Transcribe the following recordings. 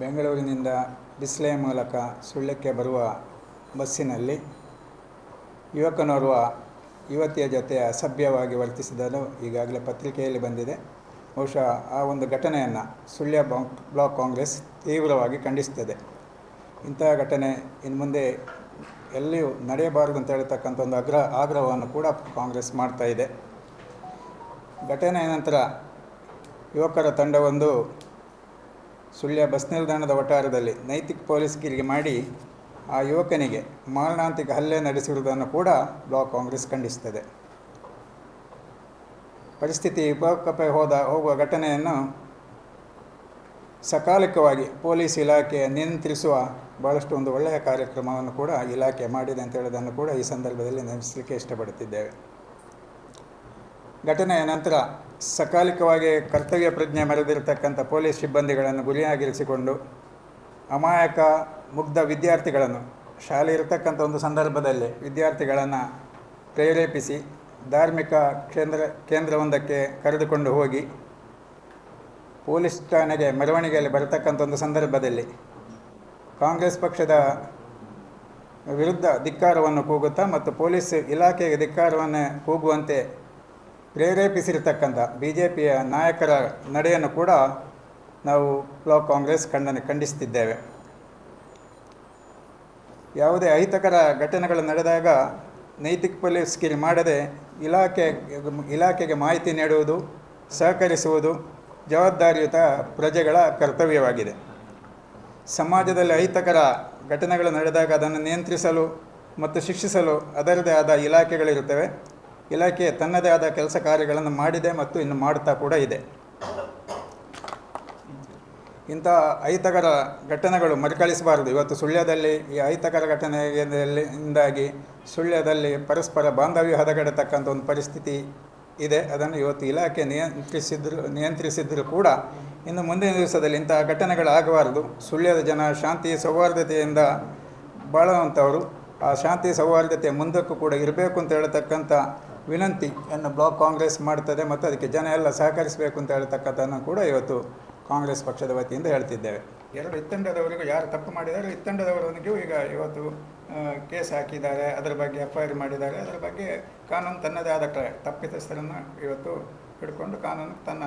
ಬೆಂಗಳೂರಿನಿಂದ ಡಿಸ್ಲೇ ಮೂಲಕ ಸುಳ್ಯಕ್ಕೆ ಬರುವ ಬಸ್ಸಿನಲ್ಲಿ ಯುವಕನೋರ್ವ ಯುವತಿಯ ಜೊತೆ ಅಸಭ್ಯವಾಗಿ ವರ್ತಿಸಿದನು ಈಗಾಗಲೇ ಪತ್ರಿಕೆಯಲ್ಲಿ ಬಂದಿದೆ. ಬಹುಶಃ ಆ ಒಂದು ಘಟನೆಯನ್ನು ಸುಳ್ಯ ಬ್ಲಾಕ್ ಕಾಂಗ್ರೆಸ್ ತೀವ್ರವಾಗಿ ಖಂಡಿಸ್ತದೆ ಇಂತಹ ಘಟನೆ ಇನ್ನು ಮುಂದೆ ಎಲ್ಲಿಯೂ ನಡೆಯಬಾರದು ಅಂತ ಹೇಳ್ತಕ್ಕಂಥ ಒಂದು ಆಗ್ರಹ, ಆಗ್ರಹವನ್ನು ಕೂಡ ಕಾಂಗ್ರೆಸ್ ಮಾಡ್ತಾ ಇದೆ. ಘಟನೆಯ ನಂತರ ಯುವಕರ ತಂಡವೊಂದು ಸುಳ್ಯ ಬಸ್ ನಿಲ್ದಾಣದ ವಠಾರದಲ್ಲಿ ನೈತಿಕ ಪೊಲೀಸ್ಗಿರಿಗೆ ಮಾಡಿ ಆ ಯುವಕನಿಗೆ ಮಾರಣಾಂತಿಕ ಹಲ್ಲೆ ನಡೆಸಿರುವುದನ್ನು ಕೂಡ ಬ್ಲಾಕ್ ಕಾಂಗ್ರೆಸ್ ಖಂಡಿಸುತ್ತದೆ. ಪರಿಸ್ಥಿತಿ ಉಪಕಪೆ ಹೋದ, ಹೋಗುವ ಘಟನೆಯನ್ನು ಸಕಾಲಿಕವಾಗಿ ಪೊಲೀಸ್ ಇಲಾಖೆ ನಿಯಂತ್ರಿಸುವ ಭಾಳಷ್ಟು ಒಂದು ಒಳ್ಳೆಯ ಕಾರ್ಯಕ್ರಮವನ್ನು ಕೂಡ ಇಲಾಖೆ ಮಾಡಿದೆ ಅಂತ ಹೇಳೋದನ್ನು ಕೂಡ ಈ ಸಂದರ್ಭದಲ್ಲಿ ನೆನೆಸಲಿಕ್ಕೆ ಇಷ್ಟಪಡುತ್ತಿದ್ದೇವೆ. ಘಟನೆಯ ನಂತರ ಸಕಾಲಿಕವಾಗಿ ಕರ್ತವ್ಯ ಪ್ರಜ್ಞೆ ಮೆರೆದಿರತಕ್ಕಂಥ ಪೊಲೀಸ್ ಸಿಬ್ಬಂದಿಗಳನ್ನು ಗುರಿಯಾಗಿರಿಸಿಕೊಂಡು ಅಮಾಯಕ, ಮುಗ್ಧ ವಿದ್ಯಾರ್ಥಿಗಳನ್ನು, ಶಾಲೆ ಇರತಕ್ಕಂಥ ಒಂದು ಸಂದರ್ಭದಲ್ಲಿ ವಿದ್ಯಾರ್ಥಿಗಳನ್ನು ಪ್ರೇರೇಪಿಸಿ ಧಾರ್ಮಿಕ ಕೇಂದ್ರ, ಕೇಂದ್ರವೊಂದಕ್ಕೆ ಕರೆದುಕೊಂಡು ಹೋಗಿ ಪೊಲೀಸ್ ಠಾಣೆಗೆ ಮೆರವಣಿಗೆಯಲ್ಲಿ ಬರತಕ್ಕಂಥ ಒಂದು ಸಂದರ್ಭದಲ್ಲಿ ಕಾಂಗ್ರೆಸ್ ಪಕ್ಷದ ವಿರುದ್ಧ ಧಿಕ್ಕಾರವನ್ನು ಕೂಗುತ್ತಾ ಮತ್ತು ಪೊಲೀಸ್ ಇಲಾಖೆಗೆ ಧಿಕ್ಕಾರವನ್ನು ಕೂಗುವಂತೆ ಪ್ರೇರೇಪಿಸಿರ್ತಕ್ಕಂಥ ಬಿ ಜೆ ಪಿಯ ನಾಯಕರ ನಡೆಯನ್ನು ಕೂಡ ನಾವು ಬ್ಲಾಕ್ ಕಾಂಗ್ರೆಸ್ ಖಂಡನೆ ಖಂಡಿಸ್ತಿದ್ದೇವೆ. ಯಾವುದೇ ಅಹಿತಕರ ಘಟನೆಗಳು ನಡೆದಾಗ ನೈತಿಕ ಪೊಲೀಸ್ಗಿರಿ ಮಾಡದೆ ಇಲಾಖೆ, ಇಲಾಖೆಗೆ ಮಾಹಿತಿ ನೀಡುವುದು, ಸಹಕರಿಸುವುದು ಜವಾಬ್ದಾರಿಯುತ ಪ್ರಜೆಗಳ ಕರ್ತವ್ಯವಾಗಿದೆ. ಸಮಾಜದಲ್ಲಿ ಅಹಿತಕರ ಘಟನೆಗಳು ನಡೆದಾಗ ಅದನ್ನು ನಿಯಂತ್ರಿಸಲು ಮತ್ತು ಶಿಕ್ಷಿಸಲು ಅದರದೇ ಆದ ಇಲಾಖೆಗಳಿರುತ್ತವೆ. ಇಲಾಖೆ ತನ್ನದೇ ಆದ ಕೆಲಸ ಕಾರ್ಯಗಳನ್ನು ಮಾಡಿದೆ ಮತ್ತು ಇನ್ನು ಮಾಡುತ್ತಾ ಕೂಡ ಇದೆ. ಇಂಥ ಅಹಿತಕರ ಘಟನೆಗಳು ಮರುಕಳಿಸಬಾರದು. ಇವತ್ತು ಸುಳ್ಯದಲ್ಲಿ, ಈ ಅಹಿತಕರ ಘಟನೆಯಿಂದಾಗಿ ಸುಳ್ಯದಲ್ಲಿ ಪರಸ್ಪರ ಬಾಂಧವ್ಯ ಹದಗೆಡತಕ್ಕಂಥ ಒಂದು ಪರಿಸ್ಥಿತಿ ಇದೆ. ಅದನ್ನು ಇವತ್ತು ಇಲಾಖೆ ನಿಯಂತ್ರಿಸಿದ್ರು ನಿಯಂತ್ರಿಸಿದ್ರು ಕೂಡ ಇನ್ನು ಮುಂದಿನ ದಿವಸದಲ್ಲಿ ಇಂತಹ ಘಟನೆಗಳು ಆಗಬಾರದು. ಸುಳ್ಯದ ಜನ ಶಾಂತಿ, ಸೌಹಾರ್ದತೆಯಿಂದ ಬಾಳುವಂಥವರು ಆ ಶಾಂತಿ ಸೌಹಾರ್ದತೆ ಮುಂದಕ್ಕೂ ಕೂಡ ಇರಬೇಕು ಅಂತ ಹೇಳ್ತಕ್ಕಂಥ ವಿನಂತಿಯನ್ನು ಬ್ಲಾಕ್ ಕಾಂಗ್ರೆಸ್ ಮಾಡ್ತದೆ ಮತ್ತು ಅದಕ್ಕೆ ಜನ ಎಲ್ಲ ಸಹಕರಿಸಬೇಕು ಅಂತ ಹೇಳ್ತಕ್ಕಂಥದ್ದನ್ನು ಕೂಡ ಇವತ್ತು ಕಾಂಗ್ರೆಸ್ ಪಕ್ಷದ ವತಿಯಿಂದ ಹೇಳ್ತಿದ್ದೇವೆ. ಎರಡು ಇತ್ತಂಡದವರಿಗೂ ಯಾರು ತಪ್ಪು ಮಾಡಿದ್ದಾರೆ ಇತ್ತಂಡದವರೊಂದಿಗೂ ಈಗ ಇವತ್ತು ಕೇಸ್ ಹಾಕಿದ್ದಾರೆ ಅದರ ಬಗ್ಗೆ ಎಫ್ ಐ ಆರ್ ಮಾಡಿದ್ದಾರೆ ಅದರ ಬಗ್ಗೆ ಕಾನೂನು ತನ್ನದೇ ಆದ ತಪ್ಪಿತಸ್ಥರನ್ನು ಇವತ್ತು ಹಿಡ್ಕೊಂಡು ಕಾನೂನು ತನ್ನ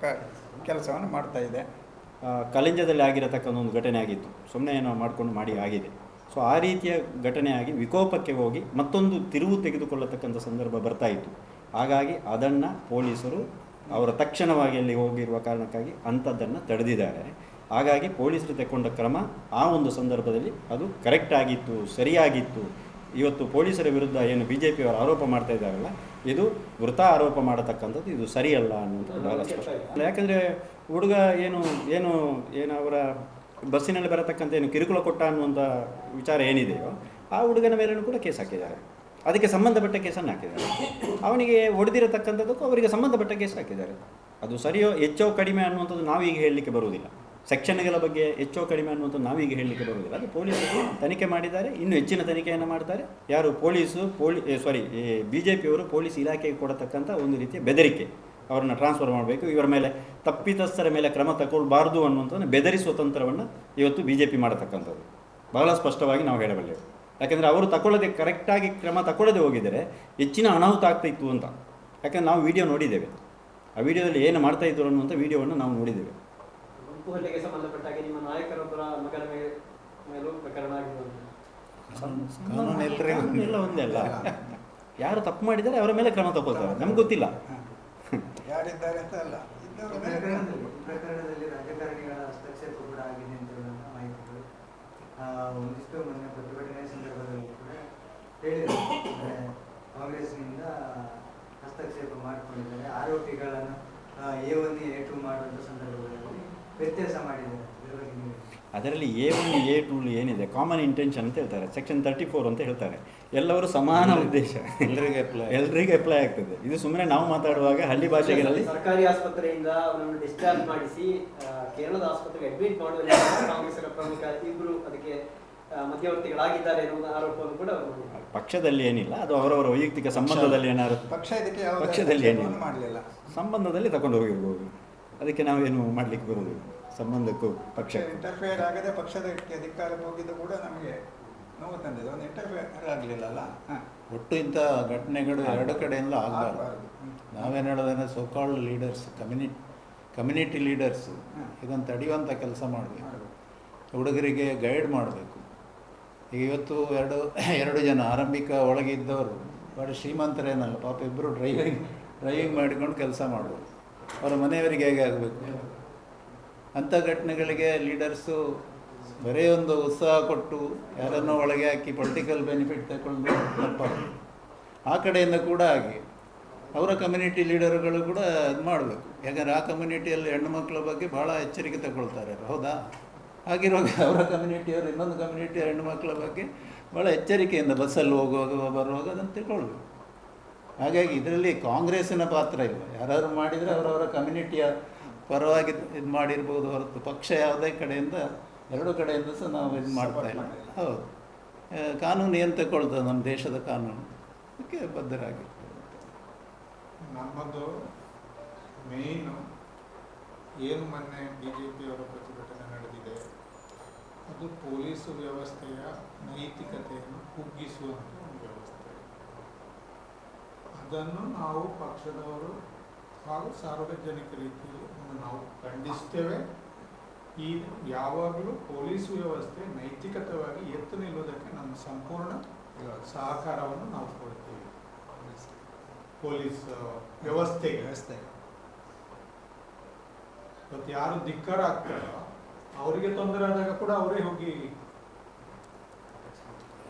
ಕ ಕೆಲಸವನ್ನು ಮಾಡ್ತಾ ಇದೆ. ಕಲಿಂಜದಲ್ಲಿ ಆಗಿರತಕ್ಕಂಥ ಒಂದು ಘಟನೆ ಆಗಿತ್ತು. ಸುಮ್ಮನೆ ಏನೋ ಮಾಡಿಕೊಂಡು ಮಾಡಿ ಆಗಿದೆ. ಸೊ ಆ ರೀತಿಯ ಘಟನೆಯಾಗಿ ವಿಕೋಪಕ್ಕೆ ಹೋಗಿ ಮತ್ತೊಂದು ತಿರುವು ತೆಗೆದುಕೊಳ್ಳತಕ್ಕಂಥ ಸಂದರ್ಭ ಬರ್ತಾ ಇತ್ತು. ಹಾಗಾಗಿ ಅದನ್ನು ಪೊಲೀಸರು ಅವರ ತಕ್ಷಣವಾಗಿ ಅಲ್ಲಿ ಹೋಗಿರುವ ಕಾರಣಕ್ಕಾಗಿ ಅಂಥದ್ದನ್ನು ತಡೆದಿದ್ದಾರೆ. ಹಾಗಾಗಿ ಪೊಲೀಸರು ತೆಕ್ಕೊಂಡ ಕ್ರಮ ಆ ಒಂದು ಸಂದರ್ಭದಲ್ಲಿ ಅದು ಕರೆಕ್ಟ್ ಆಗಿತ್ತು ಸರಿಯಾಗಿತ್ತು. ಇವತ್ತು ಪೊಲೀಸರ ವಿರುದ್ಧ ಏನು ಬಿ ಜೆ ಪಿಯವರು ಆರೋಪ ಮಾಡ್ತಾ ಇದ್ದಾರಲ್ಲ ಇದು ವೃತ ಆರೋಪ ಮಾಡತಕ್ಕಂಥದ್ದು ಇದು ಸರಿಯಲ್ಲ ಅನ್ನುವಂಥದ್ದು ಬಹಳ ಸ್ಪಷ್ಟ. ಯಾಕಂದರೆ ಹುಡುಗ ಏನು ಏನು ಏನು ಅವರ ಬಸ್ಸಿನಲ್ಲಿ ಬರತಕ್ಕಂಥ ಏನು ಕಿರುಕುಳ ಕೊಟ್ಟ ಅನ್ನುವಂಥ ವಿಚಾರ ಏನಿದೆಯೋ ಆ ಹುಡುಗನ ಮೇಲೂ ಕೂಡ ಕೇಸ್ ಹಾಕಿದ್ದಾರೆ. ಅದಕ್ಕೆ ಸಂಬಂಧಪಟ್ಟ ಕೇಸನ್ನು ಹಾಕಿದ್ದಾರೆ. ಅವನಿಗೆ ಹೊಡೆದಿರತಕ್ಕಂಥದ್ದಕ್ಕೂ ಅವರಿಗೆ ಸಂಬಂಧಪಟ್ಟ ಕೇಸ್ ಹಾಕಿದ್ದಾರೆ. ಅದು ಸರಿಯೋ ಹೆಚ್ಚೋ ಕಡಿಮೆ ಅನ್ನುವಂಥದ್ದು ನಾವೀಗ ಹೇಳಲಿಕ್ಕೆ ಬರುವುದಿಲ್ಲ. ಸೆಕ್ಷನ್ಗಳ ಬಗ್ಗೆ ಹೆಚ್ಚೋ ಕಡಿಮೆ ಅನ್ನುವಂಥದ್ದು ನಾವೀಗ ಹೇಳಲಿಕ್ಕೆ ಬರುವುದಿಲ್ಲ. ಅದು ಪೊಲೀಸರು ತನಿಖೆ ಮಾಡಿದ್ದಾರೆ. ಇನ್ನು ಹೆಚ್ಚಿನ ತನಿಖೆಯನ್ನು ಮಾಡ್ತಾರೆ. ಯಾರು ಪೊಲೀಸು, ಪೋಲಿ ಸಾರಿ ಬಿ ಜೆ ಪಿಯವರು ಪೊಲೀಸ್ ಇಲಾಖೆಗೆ ಕೊಡತಕ್ಕಂಥ ಒಂದು ರೀತಿಯ ಬೆದರಿಕೆ. ಅವರನ್ನು ಟ್ರಾನ್ಸ್ಫರ್ ಮಾಡಬೇಕು. ಇವರ ಮೇಲೆ ತಪ್ಪಿತಸ್ಥರ ಮೇಲೆ ಕ್ರಮ ತಗೊಳ್ಬಾರ್ದು ಅನ್ನುವಂಥದ್ದು ಬೆದರಿಸುವ ತಂತ್ರವನ್ನು ಇವತ್ತು ಬಿ ಜೆ ಪಿ ಮಾಡತಕ್ಕಂಥದ್ದು. ಬಹಳ ಸ್ಪಷ್ಟವಾಗಿ ನಾವು ಹೇಳಬಲ್ಲೆವು ಯಾಕೆಂದರೆ ಅವರು ತಗೊಳ್ಳದೆ ಕರೆಕ್ಟಾಗಿ ಕ್ರಮ ತಗೊಳ್ಳದೆ ಹೋಗಿದರೆ ಹೆಚ್ಚಿನ ಅನಾಹುತ ಆಗ್ತಾಯಿತ್ತು ಅಂತ. ಯಾಕೆಂದರೆ ನಾವು ವಿಡಿಯೋ ನೋಡಿದ್ದೇವೆ. ಆ ವಿಡಿಯೋದಲ್ಲಿ ಏನು ಮಾಡ್ತಾ ಇದ್ರು ಅನ್ನುವಂಥ ವಿಡಿಯೋವನ್ನು ನಾವು ನೋಡಿದ್ದೇವೆ. ಗುಂಪು ಹಲ್ಲೆಗೆ ಸಂಬಂಧಪಟ್ಟಾಗೆ ನಿಮ್ಮ ನಾಯಕರೊಬ್ಬರ ಮಗನ ಮೇಲೆ ಮೇಲೂ ಪ್ರಕರಣ ಆಗಿರುವಂಥದ್ದು ಕಾನೂನು ಎಲ್ರಿಗೂ ಎಲ್ಲ ಒಂದೇ ಅಲ್ಲ. ಯಾರು ತಪ್ಪು ಮಾಡಿದ್ದಾರೆ ಅವರ ಮೇಲೆ ಕ್ರಮ ತಗೊಳ್ತಾರೆ. ನಮ್ಗೆ ಗೊತ್ತಿಲ್ಲ. ಯಾರಿದ್ದಾರೆ ಅಂತ ಅಲ್ಲ ಇದ್ದವರ ಮೇಲೆ ಪ್ರಕರಣದಲ್ಲಿ ಪ್ರಕರಣದಲ್ಲಿ ರಾಜಕಾರಣಿಗಳ ಹಸ್ತಕ್ಷೇಪ ಕೂಡ ಆಗಿದೆ ಅಂತ ಹೇಳುವಂಥ ಮಾಹಿತಿಗಳು ಆ, ಒಂದಿಷ್ಟು ಮೊನ್ನೆ ಪ್ರತಿಭಟನೆ ಸಂದರ್ಭದಲ್ಲಿ ಕೂಡ ಹೇಳಿದರು. ಕಾಂಗ್ರೆಸ್ನಿಂದ ಹಸ್ತಕ್ಷೇಪ ಮಾಡಿಕೊಂಡಿದ್ದಾರೆ. ಆರೋಪಿಗಳನ್ನು ಎ ಒನ್ ಎ ಟು ಮಾಡುವಂಥ ಸಂದರ್ಭದಲ್ಲಿ ವ್ಯತ್ಯಾಸ ಮಾಡಿದ್ದಾರೆ. ಅದರಲ್ಲಿ ಎ ಒನ್ ಎ ಟೂ ಏನಿದೆ? ಕಾಮನ್ ಇಂಟೆನ್ಷನ್ ಅಂತ ಹೇಳ್ತಾರೆ. ಸೆಕ್ಷನ್ ತರ್ಟಿ ಫೋರ್ ಅಂತ ಹೇಳ್ತಾರೆ. ಎಲ್ಲರೂ ಸಮಾನ ಉದ್ದೇಶ. ಎಲ್ಲರಿಗೆ ಅಪ್ಲೈ ಎಲ್ರಿಗೂ ಅಪ್ಲೈ ಆಗ್ತದೆ. ಇದು ಸುಮ್ಮನೆ ನಾವು ಮಾತಾಡುವಾಗ ಹಳ್ಳಿ ಭಾಷೆಗಳಲ್ಲಿ ಸರ್ಕಾರಿ ಆಸ್ಪತ್ರೆಯಿಂದ ಅವರನ್ನು ಡಿಸ್ಚಾರ್ಜ್ ಮಾಡಿಸಿ ಕೇರಳದ ಆಸ್ಪತ್ರೆಗೆ ಅಡ್ಮಿಟ್ ಮಾಡುವಲ್ಲಿ ಕಾಂಗ್ರೆಸ್ಸಿನ ಪ್ರಮುಖ ಇಬ್ಬರು ಅದಕ್ಕೆ ಮಧ್ಯವರ್ತಿಗಳಾಗಿದ್ದಾರೆ ಎನ್ನುವ ಆರೋಪವನ್ನು ಕೂಡ ಪಕ್ಷದಲ್ಲಿ ಏನಿಲ್ಲ. ಅದು ಅವರವರ ವೈಯಕ್ತಿಕ ಸಂಬಂಧದಲ್ಲಿ ಏನಾದ್ರು ಪಕ್ಷ ಇದಕ್ಕೆ ಯಾವುದೇ ಪಕ್ಷದಲ್ಲಿ ಏನಿಲ್ಲ. ಮಾಡಲಿಲ್ಲ. ಸಂಬಂಧದಲ್ಲಿ ತಗೊಂಡು ಹೋಗಿರ್ಬೋದು ಅದಕ್ಕೆ ನಾವೇನು ಮಾಡಲಿಕ್ಕೆ ಬರುವುದಿಲ್ಲ. ಸಂಬಂಧಕ್ಕೂ ಪಕ್ಷ ಇಂಟರ್ಫೇರ್ ಆಗದೆ ಪಕ್ಷದ ಅಧಿಕಾರ ಹೋಗಿದ್ದು ಕೂಡ ನಮಗೆ ನೋವು ತಂದಿದೆ. ಒಂದು ಇಂಟರ್ಫೇರ್ ಆಗಲಿಲ್ಲಲ್ಲ? ಹಾಂ. ಒಟ್ಟು ಇಂಥ ಘಟನೆಗಳು ಎರಡು ಕಡೆಯಿಂದ ಆಗಬಾರ್ದು. ನಾವೇನು ಹೇಳೋದಂದ್ರೆ so called leaders community community leaders. ಇದನ್ನು ತಡೆಯುವಂಥ ಕೆಲಸ ಮಾಡಬೇಕು. ಹುಡುಗರಿಗೆ ಗೈಡ್ ಮಾಡಬೇಕು. ಈಗ ಇವತ್ತು ಎರಡು ಎರಡು ಜನ ಆರಂಭಿಕ ಒಳಗೆ ಇದ್ದವರು ಭಾಳ ಶ್ರೀಮಂತರೇನಲ್ಲ ಪಾಪ ಇಬ್ಬರು ಡ್ರೈವಿಂಗ್ ಡ್ರೈವಿಂಗ್ ಮಾಡಿಕೊಂಡು ಕೆಲಸ ಮಾಡೋರು ಅವರ ಮನೆಯವರಿಗೆ ಹೇಗೆ ಆಗಬೇಕು? ಅಂಥ ಘಟನೆಗಳಿಗೆ ಲೀಡರ್ಸು ಬರೀ ಒಂದು ಉತ್ಸಾಹ ಕೊಟ್ಟು ಯಾರನ್ನೋ ಒಳಗೆ ಹಾಕಿ ಪೊಲಿಟಿಕಲ್ ಬೆನಿಫಿಟ್ ತಗೊಂಡು ತಪ್ಪಾಗ್ತದೆ ಆ ಕಡೆಯಿಂದ ಕೂಡ ಹಾಗೆ. ಅವರ ಕಮ್ಯುನಿಟಿ ಲೀಡರ್ಗಳು ಕೂಡ ಅದು ಮಾಡಬೇಕು. ಯಾಕಂದರೆ ಆ ಕಮ್ಯುನಿಟಿಯಲ್ಲಿ ಹೆಣ್ಣು ಮಕ್ಕಳ ಬಗ್ಗೆ ಭಾಳ ಎಚ್ಚರಿಕೆ ತಗೊಳ್ತಾರೆ ಹೌದಾ? ಹಾಗಿರುವಾಗ ಅವರ ಕಮ್ಯುನಿಟಿಯವರು ಇನ್ನೊಂದು ಕಮ್ಯುನಿಟಿಯ ಹೆಣ್ಣು ಮಕ್ಕಳ ಬಗ್ಗೆ ಭಾಳ ಎಚ್ಚರಿಕೆಯಿಂದ ಬಸ್ಸಲ್ಲಿ ಹೋಗುವಾಗ ಬರುವಾಗ ಅದನ್ನು ತಿಳ್ಕೊಳ್ಬೇಕು ಹಾಗಾಗಿ ಇದರಲ್ಲಿ ಕಾಂಗ್ರೆಸ್ಸಿನ ಪಾತ್ರ ಇಲ್ಲ. ಯಾರಾದರೂ ಮಾಡಿದರೆ ಅವರವರ ಕಮ್ಯುನಿಟಿಯ ಪರವಾಗಿ ಇದು ಮಾಡಿರ್ಬೋದು ಹೊರತು ಪಕ್ಷ ಯಾವುದೇ ಕಡೆಯಿಂದ ಎರಡು ಕಡೆಯಿಂದ ಸಹ ನಾವು ಇದು ಮಾಡ್ತಾ ಇಲ್ಲ. ಹೌದು. ಕಾನೂನು ಏನು ತಗೊಳ್ತದೆ ನಮ್ಮ ದೇಶದ ಕಾನೂನು? ಅದಕ್ಕೆ ಬದ್ಧರಾಗಿರ್ತದೆ ನಮ್ಮದು ಮೇಯ್ನು ಏನು ಮೊನ್ನೆ ಬಿ ಜೆ ಪಿಯವರ ಪ್ರತಿಭಟನೆ ನಡೆದಿದೆ ಅದು ಪೊಲೀಸು ವ್ಯವಸ್ಥೆಯ ನೈತಿಕತೆಯನ್ನು ಕುಗ್ಗಿಸುವಂಥ ಒಂದು ವ್ಯವಸ್ಥೆ. ಅದನ್ನು ನಾವು ಪಕ್ಷದವರು ಹಾಗೂ ಸಾರ್ವಜನಿಕ ರೀತಿಯಲ್ಲಿ ನಾವು ಖಂಡಿಸ್ತೇವೆ. ಈ ಯಾವಾಗಲೂ ಪೊಲೀಸ್ ವ್ಯವಸ್ಥೆ ನೈತಿಕತವಾಗಿ ಎತ್ತು ನಿಲ್ಲುವುದಕ್ಕೆ ನಮ್ಮ ಸಂಪೂರ್ಣ ಸಹಕಾರವನ್ನು ನಾವು ಕೊಡ್ತೀವಿ ಪೊಲೀಸ್ ವ್ಯವಸ್ಥೆ ವ್ಯವಸ್ಥೆ ಇವತ್ತು ಯಾರು ಧಿಕ್ಕಾರ ಆಗ್ತಾರೋ ಅವರಿಗೆ ತೊಂದರೆ ಆದಾಗ ಕೂಡ ಅವರೇ ಹೋಗಿ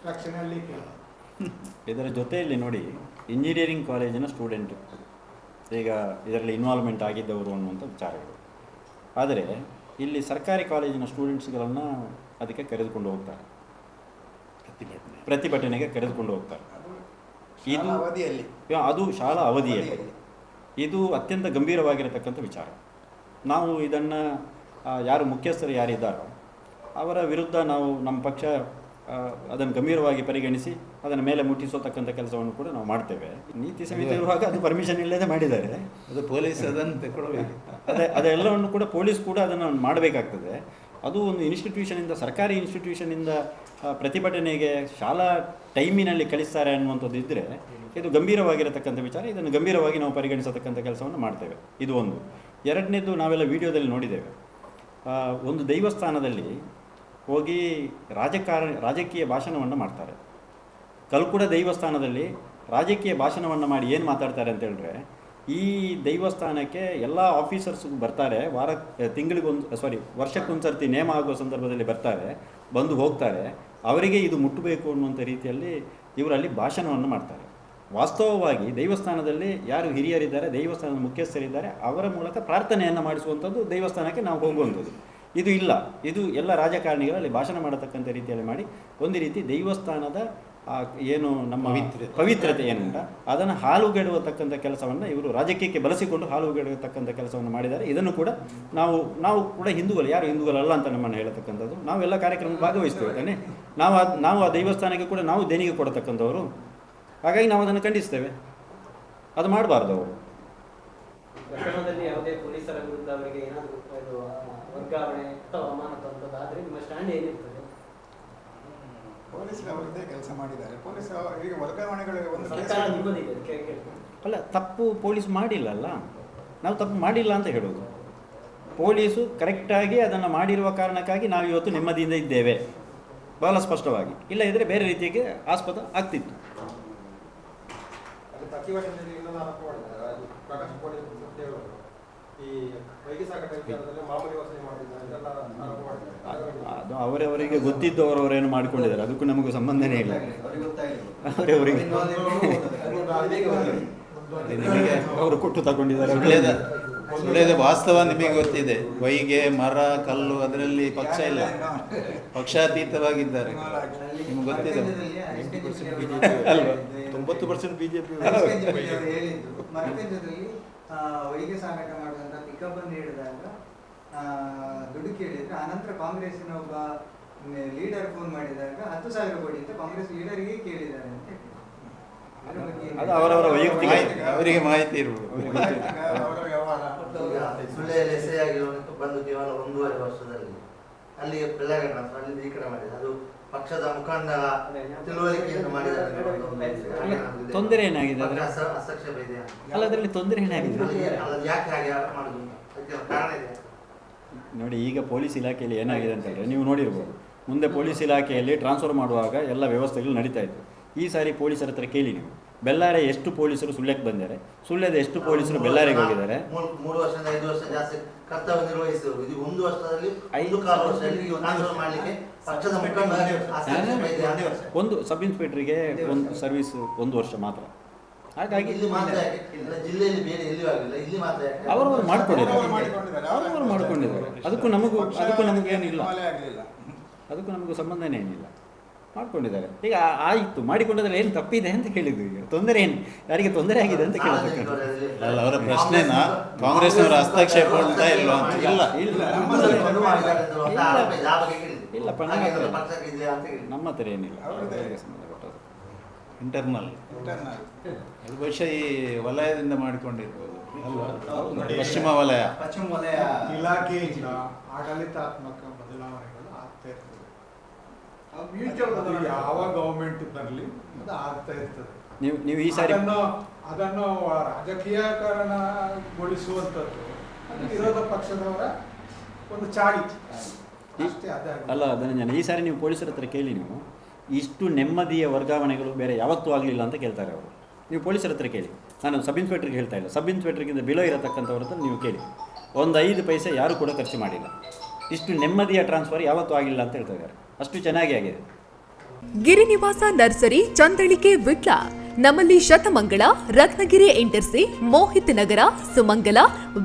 ರಕ್ಷಣೆ ಅಲ್ಲಿಕ್ಕೆ. ಇದರ ಜೊತೆಯಲ್ಲಿ ನೋಡಿ ಇಂಜಿನಿಯರಿಂಗ್ ಕಾಲೇಜಿನ ಸ್ಟೂಡೆಂಟ್ ಈಗ ಇದರಲ್ಲಿ ಇನ್ವಾಲ್ವ್ಮೆಂಟ್ ಆಗಿದ್ದವರು ಅನ್ನುವಂಥ ವಿಚಾರಗಳು. ಆದರೆ ಇಲ್ಲಿ ಸರ್ಕಾರಿ ಕಾಲೇಜಿನ ಸ್ಟೂಡೆಂಟ್ಸ್ಗಳನ್ನು ಅದಕ್ಕೆ ಕರೆದುಕೊಂಡು ಹೋಗ್ತಾರೆ. ಪ್ರತಿಭಟನೆ. ಪ್ರತಿಭಟನೆಗೆ ಕರೆದುಕೊಂಡು ಹೋಗ್ತಾರೆ. ಇದು ಅವಧಿಯಲ್ಲಿ. ಅದು ಶಾಲಾ ಅವಧಿಯಲ್ಲಿ. ಇದು ಅತ್ಯಂತ ಗಂಭೀರವಾಗಿರತಕ್ಕಂಥ ವಿಚಾರ. ನಾವು ಇದನ್ನು ಯಾರು ಮುಖ್ಯಸ್ಥರು ಯಾರಿದ್ದಾರೋ ಅವರ ವಿರುದ್ಧ ನಾವು ನಮ್ಮ ಪಕ್ಷ ಅದನ್ನು ಗಂಭೀರವಾಗಿ ಪರಿಗಣಿಸಿ ಅದನ್ನು ಮೇಲೆ ಮುಟ್ಟಿಸತಕ್ಕಂಥ ಕೆಲಸವನ್ನು ಕೂಡ ನಾವು ಮಾಡ್ತೇವೆ. ನೀತಿ ಸಮಿತಿ ಇರುವಾಗ ಅದು ಪರ್ಮಿಷನ್ ಇಲ್ಲದೆ ಮಾಡಿದ್ದಾರೆ. ಅದು ಪೊಲೀಸ್ ಅದನ್ನು ತಗೊಳ್ಬೇಕು ಅದೇ ಅದೆಲ್ಲವನ್ನು ಕೂಡ ಪೊಲೀಸ್ ಕೂಡ ಅದನ್ನು ಮಾಡಬೇಕಾಗ್ತದೆ. ಅದು ಒಂದು ಇನ್ಸ್ಟಿಟ್ಯೂಷನಿಂದ ಸರ್ಕಾರಿ ಇನ್ಸ್ಟಿಟ್ಯೂಷನಿಂದ ಪ್ರತಿಭಟನೆಗೆ ಶಾಲಾ ಟೈಮಿನಲ್ಲಿ ಕಳಿಸ್ತಾರೆ ಅನ್ನುವಂಥದ್ದು ಇದ್ದರೆ ಇದು ಗಂಭೀರವಾಗಿರತಕ್ಕಂಥ ವಿಚಾರ. ಇದನ್ನು ಗಂಭೀರವಾಗಿ ನಾವು ಪರಿಗಣಿಸತಕ್ಕಂಥ ಕೆಲಸವನ್ನು ಮಾಡ್ತೇವೆ. ಇದು ಒಂದು. ಎರಡನೇದು ನಾವೆಲ್ಲ ವಿಡಿಯೋದಲ್ಲಿ ನೋಡಿದ್ದೇವೆ. ಒಂದು ದೈವಸ್ಥಾನದಲ್ಲಿ ಹೋಗಿ ರಾಜಕಾರಣ, ರಾಜಕೀಯ ಭಾಷಣವನ್ನು ಮಾಡ್ತಾರೆ. ಕಲ್ಕುಡ ದೈವಸ್ಥಾನದಲ್ಲಿ ರಾಜಕೀಯ ಭಾಷಣವನ್ನು ಮಾಡಿ ಏನು ಮಾತಾಡ್ತಾರೆ ಅಂತ ಹೇಳಿದ್ರೆ, ಈ ದೈವಸ್ಥಾನಕ್ಕೆ ಎಲ್ಲ ಆಫೀಸರ್ಸ್ ಬರ್ತಾರೆ, ವಾರ, ತಿಂಗಳಿಗೊಂದು ಸಾರಿ ವರ್ಷಕ್ಕೊಂದು ಸರ್ತಿ ನೇಮ ಆಗುವ ಸಂದರ್ಭದಲ್ಲಿ ಬರ್ತಾರೆ, ಬಂದು ಹೋಗ್ತಾರೆ. ಅವರಿಗೆ ಇದು ಮುಟ್ಟಬೇಕು ಅನ್ನುವಂಥ ರೀತಿಯಲ್ಲಿ ಇವರಲ್ಲಿ ಭಾಷಣವನ್ನು ಮಾಡ್ತಾರೆ. ವಾಸ್ತವವಾಗಿ ದೇವಸ್ಥಾನದಲ್ಲಿ ಯಾರು ಹಿರಿಯರಿದ್ದಾರೆ, ದೇವಸ್ಥಾನದ ಮುಖ್ಯಸ್ಥರಿದ್ದಾರೆ, ಅವರ ಮೂಲಕ ಪ್ರಾರ್ಥನೆಯನ್ನು ಮಾಡಿಸುವಂಥದ್ದು ದೇವಸ್ಥಾನಕ್ಕೆ ನಾವು ಹೋಗುವಂಥದ್ದು. ಇದು ಇಲ್ಲ. ಇದು ಎಲ್ಲ ರಾಜಕಾರಣಿಗಳಲ್ಲಿ ಭಾಷಣ ಮಾಡತಕ್ಕಂಥ ರೀತಿಯಲ್ಲಿ ಮಾಡಿ ಒಂದು ರೀತಿ ದೈವಸ್ಥಾನದ ಆ ಏನು ನಮ್ಮ ಪವಿತ್ರತೆ. ಪವಿತ್ರತೆ ಏನುಂಟ ಅದನ್ನು ಹಾಲುಗೆಡುವತಕ್ಕಂಥ ಕೆಲಸವನ್ನು ಇವರು ರಾಜಕೀಯಕ್ಕೆ ಬಳಸಿಕೊಂಡು ಹಾಲುಗೆಡುವತಕ್ಕಂಥ ಕೆಲಸವನ್ನು ಮಾಡಿದ್ದಾರೆ. ಇದನ್ನು ಕೂಡ ನಾವು ನಾವು ಕೂಡ ಹಿಂದೂಗಳು ಯಾರು ಹಿಂದೂಗಳಲ್ಲ ಅಂತ ನಮ್ಮನ್ನು ಹೇಳತಕ್ಕಂಥದ್ದು. ನಾವೆಲ್ಲ ಕಾರ್ಯಕ್ರಮ ಭಾಗವಹಿಸ್ತೇವೆ ತಾನೆ. ನಾವು ಅದು ನಾವು ಆ ದೈವಸ್ಥಾನಕ್ಕೆ ಕೂಡ ನಾವು ದೇಣಿಗೆ ಕೊಡತಕ್ಕಂಥವರು. ಹಾಗಾಗಿ ನಾವು ಅದನ್ನು ಖಂಡಿಸ್ತೇವೆ. ಅದು ಮಾಡಬಾರ್ದು ಅವರು ಪ್ರಕರಣದಲ್ಲಿ ಯಾವುದೇ ಪೊಲೀಸರ ವಿರುದ್ಧ ಅವರಿಗೆ ಏನಾದರೂ ಇದು ಆ, ವರ್ಗಾವಣೆ ಅಥವಾ ಅಮಾನತು ಆದರೆ ನಿಮ್ಮ ಸ್ಟ್ಯಾಂಡ್ ಏನಿರ್ತದೆ? ಪೊಲೀಸ್ ತಪ್ಪು ಕೆಲಸ ಮಾಡಿದ್ದಾರೆ. ಪೊಲೀಸ್ ಈಗ ವರ್ಗಾವಣೆಗಳು ಒಂದು ಕೇಳ್ತೀನಿ ಅಲ್ಲ ತಪ್ಪು ಪೊಲೀಸ್ ಮಾಡಿಲ್ಲಲ್ಲ? ನಾವು ತಪ್ಪು ಮಾಡಿಲ್ಲ ಅಂತ ಹೇಳೋದು ಪೊಲೀಸು ಕರೆಕ್ಟಾಗಿ ಅದನ್ನು ಮಾಡಿರುವ ಕಾರಣಕ್ಕಾಗಿ ನಾವು ಇವತ್ತು ನೆಮ್ಮದಿಯಿಂದ ಇದ್ದೇವೆ. ಬಹಳ ಸ್ಪಷ್ಟವಾಗಿ. ಇಲ್ಲ ಇದ್ರೆ ಬೇರೆ ರೀತಿಯಾಗಿ ಆಸ್ಪದ ಆಗ್ತಿತ್ತು. ಅದು ಪ್ರತಿ ವರ್ಷದಲ್ಲಿ ಇನ್ನೊಂದು ಆರೋಪ ಮಾಡಿದ್ದಾರೆ ಅದು ಪ್ರಕಾಶ್ ಕೋಳಿ ದೇವರು ಈ ವೈದ್ಯ ಸಾಗಾಟ ವಿಚಾರದಲ್ಲಿ ಮಾಮೂಲಿ ವಸೂಲಿ ಮಾಡಿದ್ದಾರೆ ಇದೆಲ್ಲ ಆರೋಪ ಮಾಡಿದ್ದಾರೆ ಗೊತ್ತಿದ್ದವರು ಅವರು ಏನು ಮಾಡ್ಕೊಂಡಿದ್ದಾರೆ? ಅದಕ್ಕೂ ನಮಗೂ ಸಂಬಂಧನೇ ಇಲ್ಲ. ಅವರವರಿಗೆ ನಿಮಗೆ ಅವರು ಕೊಟ್ಟು ತಗೊಂಡಿದ್ದಾರೆ. ಸುಳ್ಯದ ಸುಳ್ಯದ ವಾಸ್ತವ ನಿಮಗೆ ಗೊತ್ತಿದೆ. ವೈಗೆ ಮರ ಕಲ್ಲು ಅದರಲ್ಲಿ ಪಕ್ಷ ಇಲ್ಲ. ಪಕ್ಷಾತೀತವಾಗಿದ್ದಾರೆ. ನಿಮ್ಗೆ ಗೊತ್ತಿದೆ? ಅಲ್ವಾ? ತೊಂಬತ್ತು ಪರ್ಸೆಂಟ್ ಬಿಜೆಪಿ ವೈದ್ಯ ಸಾಗಾಟ ಮಾಡುವಂತ ಪಿಕಪ್ ಅನ್ನು ಆ, ದುಡ್ಡು ಕೇಳಿದ್ರೆ ಆನಂತರ ಕಾಂಗ್ರೆಸ್ಸಿನ ಒಬ್ಬ ಲೀಡರ್ ಫೋನ್ ಮಾಡಿದಾಗ ಹತ್ತು ಸಾವಿರ ಕೋಟಿ ಅಂತ ಕಾಂಗ್ರೆಸ್ ಲೀಡರ್ಗೆ ಕೇಳಿದ್ದಾರೆ ಅಂತ. ಅದು ಅವರವರ ವೈಯಕ್ತಿಕ ಅವರಿಗೆ ಮಾಹಿತಿ ಇರ್ಬೋದು. ಎಸೆ ಬಂದು ಕೇವಲ ಒಂದೂವರೆ ವರ್ಷದಲ್ಲಿ. ಅಲ್ಲಿಗೆ ಪ್ರಜಾಗಣ ಅಲ್ಲಿ ಈ ಮಾಡಿದೆ. ಅದು ಪಕ್ಷದ ಮುಖಂಡರ ತಿಳುವಳಿಕೆಯನ್ನು ಮಾಡಿದ್ದಾರೆ. ಇದೆ. ತೊಂದರೆ ಏನಾಗಿದೆ? ಹಸ್ತಕ್ಷೇಪ ಇದೆಯಾ? ಅಲ್ಲ ಅದರಲ್ಲಿ ತೊಂದರೆ ಏನಾಗಿದೆ? ಯಾಕೆ ಹಾಗೆ ಮಾಡುದು? ಅದಕ್ಕೆ ಕಾರಣ ಇದೆ. ನೋಡಿ ಈಗ ಪೊಲೀಸ್ ಇಲಾಖೆಯಲ್ಲಿ ಏನಾಗಿದೆ ಅಂತ ಹೇಳಿದ್ರೆ ನೀವು ನೋಡಿರ್ಬೋದು ಮುಂದೆ ಪೊಲೀಸ್ ಇಲಾಖೆಯಲ್ಲಿ ಟ್ರಾನ್ಸ್ಫರ್ ಮಾಡುವಾಗ ಎಲ್ಲ ವ್ಯವಸ್ಥೆಗಳು ನಡೀತಾ ಇತ್ತು. ಈ ಸಾರಿ ಪೊಲೀಸರ ಹತ್ರ ಕೇಳಿ ನೀವು. ಬೆಲ್ಲಾರೆ ಎಷ್ಟು ಪೊಲೀಸರು ಸುಳ್ಳಕ್ಕೆ ಬಂದಿದ್ದಾರೆ ಸುಳ್ಯದ ಎಷ್ಟು ಪೊಲೀಸರು ಬೆಳ್ಳಾರಿಗೆ ಹೋಗಿದ್ದಾರೆ? ಒಂದು ಸಬ್ ಇನ್ಸ್ಪೆಕ್ಟರ್ಗೆ ಒಂದು ಸರ್ವಿಸ್ ಒಂದು ವರ್ಷ ಮಾತ್ರ. ಹಾಗಾಗಿ ಇಲ್ಲಿ ಮಾತ್ರ ಯಾಕೆ? ಇಲ್ಲ, ಜಿಲ್ಲೆಯಲ್ಲಿ ಬೇರೆ ಎಲ್ಲಿಯೂ ಆಗಿಲ್ಲ. ಇಲ್ಲಿ ಮಾತ್ರ ಯಾಕೆ? ಅವರವರು ಮಾಡ್ಕೊಂಡಿದ್ದಾರೆ. ಅವರು ಮಾಡಿಕೊಂಡಿದ್ದಾರೆ. ಅವರವರು ಮಾಡ್ಕೊಂಡಿದ್ದಾರೆ. ಅದಕ್ಕೂ ನಮಗೂ ಅದಕ್ಕೂ ನಮಗೇನಿಲ್ಲ. ಅದಕ್ಕೂ ನಮಗೂ ಸಂಬಂಧನೇ ಏನಿಲ್ಲ. ಮಾಡ್ಕೊಂಡಿದ್ದಾರೆ. ಈಗ ಆಯಿತು. ಮಾಡಿಕೊಂಡಿದ್ರೆ ಏನು ತಪ್ಪಿದೆ ಅಂತ ಕೇಳಿದ್ರು ಈಗ. ತೊಂದರೆ ಏನು? ಯಾರಿಗೆ ತೊಂದರೆ ಆಗಿದೆ ಅಂತ ಕೇಳಬೇಕು ಅಲ್ಲ ಅವರ ಪ್ರಶ್ನೆನ ಕಾಂಗ್ರೆಸ್ನವರ ಹಸ್ತಕ್ಷೇಪ ಉಂಟಾ ಇಲ್ಲ ಅಂತ ಇಲ್ಲ. ಇಲ್ಲ. ಇಲ್ಲಪ್ಪ, ನಮ್ಮ ಹತ್ರ- ಏನಿಲ್ಲ. ಇಂಟರ್ನಲ್ ಅದು ಬಹುಶಃ ಈ ವಲಯದಿಂದ ಮಾಡಿಕೊಂಡಿರ್ಬೋದು. ಅಲ್ವಾ ಪಶ್ಚಿಮ ವಲಯ. ಪಶ್ಚಿಮ ವಲಯ. ಇಲಾಖೆಯಿಂದ ಆಡಳಿತಾತ್ಮಕ ಬದಲಾವಣೆಗಳು ಆಗ್ತಾ ಇರ್ತದೆ. ಯಾವ ಗೌರ್ಮೆಂಟ್ ಬರಲಿ ಅದು ಆಗ್ತಾ ಇರ್ತದೆ. ನೀವು ನೀವು ಈ ಸಾರಿ ಅದನ್ನು ಅದನ್ನು ರಾಜಕೀಯಕರಣಗೊಳಿಸುವಂಥದ್ದು ವಿರೋಧ ಪಕ್ಷದವರ ಒಂದು ಚಾಳಿ. ಅಲ್ಲ ಧನಂಜನ ಈ ಸಾರಿ ನೀವು ಪೊಲೀಸರ ಹತ್ರ ಕೇಳಿ ನೀವು. ಇಷ್ಟು ನೆಮ್ಮದಿಯ ವರ್ಗಾವಣೆಗಳು ಬೇರೆ ಯಾವತ್ತೂ ಆಗಲಿಲ್ಲ ಅಂತ ಕೇಳ್ತಾರೆ ಅವರು. ನೀವು ಪೊಲೀಸರ ಹತ್ರ ಕೇಳಿ. ನಾನು ಸಬ್ ಇನ್ಸ್ಪೆಕ್ಟ್ರಿಗೆ ಹೇಳ್ತಾ ಇಲ್ಲ. ಸಬ್ ಇನ್ಸ್ಪೆಕ್ಟ್ರಿಗಿಂತ ಬಿಲೋ ಇರತಕ್ಕಂಥವ್ರದ್ದು ನೀವು ಕೇಳಿ. ಒಂದು ಐದು ಪೈಸೆ ಯಾರು ಕೂಡ ಖರ್ಚು ಮಾಡಿಲ್ಲ. ಇಷ್ಟು ನೆಮ್ಮದಿಯ ಟ್ರಾನ್ಸ್ಫರ್ ಯಾವತ್ತೂ ಆಗಿಲ್ಲ ಅಂತ ಹೇಳ್ತಾ ಇದ್ದಾರೆ. ಅಷ್ಟು ಚೆನ್ನಾಗಿ ಆಗಿದೆ. ಗಿರಿನಿವಾಸ ನರ್ಸರಿ, ಚಂದಳಿಕೆ ವಿಟ್ಲ. ನಮ್ಮಲ್ಲಿ ಶತಮಂಗಳ ರತ್ನಗಿರಿ ಇಂಟರ್ಸಿ, ಮೋಹಿತ್ ನಗರ, ಸುಮಂಗಲ,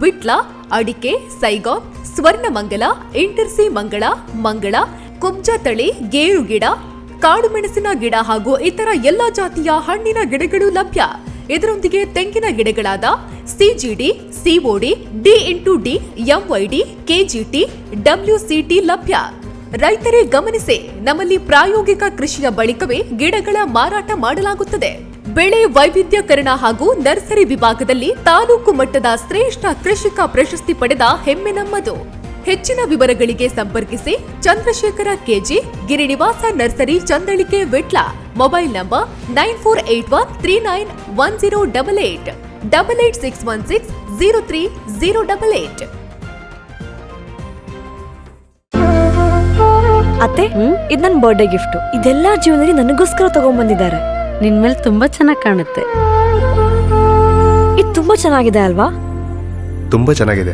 ವಿಟ್ಲ, ಅಡಿಕೆ ಸೈಗಾನ್ ಸ್ವರ್ಣಮಂಗಲ, ಇಂಟರ್ಸಿ ಮಂಗಳ ಮಂಗಳ ಕುಬ್ಜ ತಳಿ ಗೇರು ಗಿಡ ಕಾಡು ಮೆಣಸಿನ ಗಿಡ ಹಾಗೂ ಇತರ ಎಲ್ಲ ಜಾತಿಯ ಹಣ್ಣಿನ ಗಿಡಗಳು ಲಭ್ಯ. ಇದರೊಂದಿಗೆ ತೆಂಗಿನ ಗಿಡಗಳಾದ CGD COD D into D MYD KGT WCT ಲಭ್ಯ. ರೈತರೇ ಗಮನಿಸಿ, ನಮ್ಮಲ್ಲಿ ಪ್ರಾಯೋಗಿಕ ಕೃಷಿಯ ಬಳಿಕವೇ ಗಿಡಗಳ ಮಾರಾಟ ಮಾಡಲಾಗುತ್ತದೆ. ಬೆಳೆ ವೈವಿಧ್ಯಕರಣ ಹಾಗೂ ನರ್ಸರಿ ವಿಭಾಗದಲ್ಲಿ ತಾಲೂಕು ಮಟ್ಟದ ಶ್ರೇಷ್ಠ ಕೃಷಿಕ ಪ್ರಶಸ್ತಿ ಪಡೆದ ಹೆಮ್ಮೆ ನಮ್ಮದು. ಹೆಚ್ಚಿನ ವಿವರಗಳಿಗೆ ಸಂಪರ್ಕಿಸಿ Chandrashekhara KG Girinivasa nursery Chandalike Vitla. Mobile number nine four eight one three nine one zero double eight. Double eight six one six zero three zero double eight. ಅತ್ತೆ ಇದು ನನ್ನ ಬರ್ಡೇ ಗಿಫ್ಟ್ ಇದೆಲ್ಲ ಜೀವನದಲ್ಲಿ ನನಗೋಸ್ಕರ ತಗೊಂಡ್ಬಂದಿದ್ದಾರೆ ನಿನ್ ಮೇಲೆ ತುಂಬಾ ಚೆನ್ನಾಗಿ ಕಾಣುತ್ತೆ. ಇದು ತುಂಬಾ ಚೆನ್ನಾಗಿದೆ ಅಲ್ವಾ? ತುಂಬಾ ಚೆನ್ನಾಗಿದೆ.